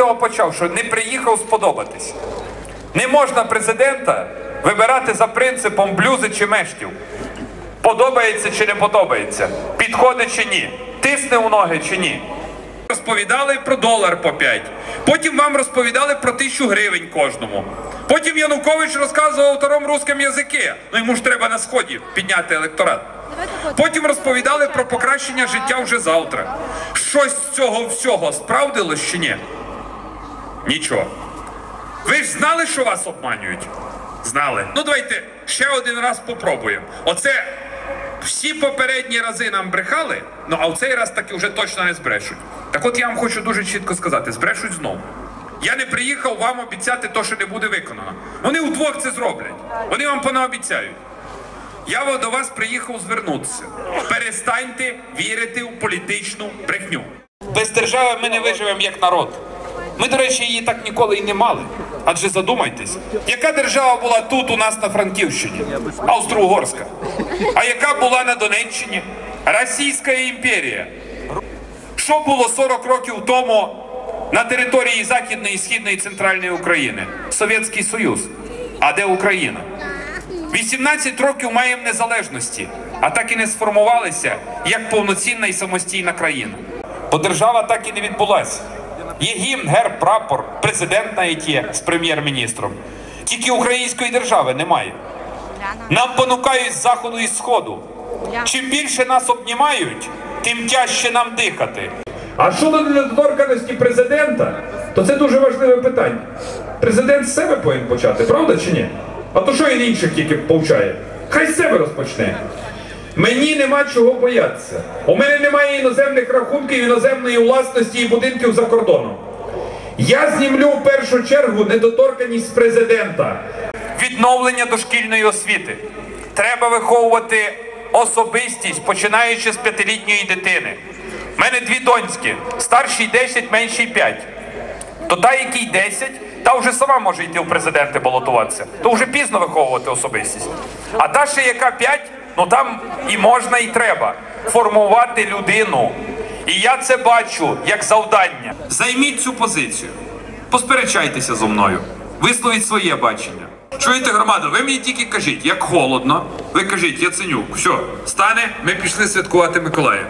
цього почав, що не приїхав сподобатись. Не можна президента вибирати за принципом блюзи чи мештів. Подобається чи не подобається, підходить чи ні, тисне у ноги чи ні. Розповідали про долар по 5. Потім вам розповідали про тисячу гривень кожному. Потім Янукович розказував втором русском язики. Ну йому ж треба на сході підняти електорат. Потім розповідали про покращення життя вже завтра. Щось з цього всього справдилось чи ні? Нічого. Ви ж знали, що вас обманюють? Знали. Ну давайте ще один раз попробуємо. Оце всі попередні рази нам брехали, ну а в цей раз таки вже точно не збрешуть. Так от я вам хочу дуже чітко сказати: збрешуть знову. Я не приїхав вам обіцяти те, що не буде виконано. Вони вдвох це зроблять. Вони вам понаобіцяють. Я до вас приїхав звернутися. Перестаньте вірити в політичну брехню. Без держави ми не виживемо як народ. Ми, до речі, її так ніколи і не мали. Адже задумайтесь, яка держава була тут у нас на Франківщині? Австро-Угорська. А яка була на Донеччині? Російська імперія. Що було 40 років тому на території Західної, Східної і Центральної України? Совєтський Союз. А де Україна? 18 років маємо незалежності, а так і не сформувалися як повноцінна і самостійна країна. Бо держава так і не відбулася. Є гімн, герб, прапор, президент навіть є з прем'єр-міністром. Тільки української держави немає. Нам понукають з заходу і сходу. Чим більше нас обнімають, тим тяжче нам дихати. А щодо недоторканості президента, то це дуже важливе питання. Президент з себе повинен почати, правда чи ні? А то що він інших тільки повчає? Хай з себе розпочне. Мені нема чого боятися. У мене немає іноземних рахунків, іноземної власності і будинків за кордоном. Я знімлю в першу чергу недоторканість президента. Відновлення дошкільної освіти. Треба виховувати особистість, починаючи з п'ятилітньої дитини. У мене дві доньки, старшій 10, меншій 5. То та, який 10, та вже сама може йти в президенти балотуватися. То вже пізно виховувати особистість. А та ще яка 5, ну там і можна, і треба формувати людину. І я це бачу як завдання. Займіть цю позицію. Посперечайтеся зо мною. Висловіть своє бачення. Чуєте, громада, ви мені тільки кажіть, як холодно. Ви кажіть, Яценюк, все, стане, ми пішли святкувати Миколая.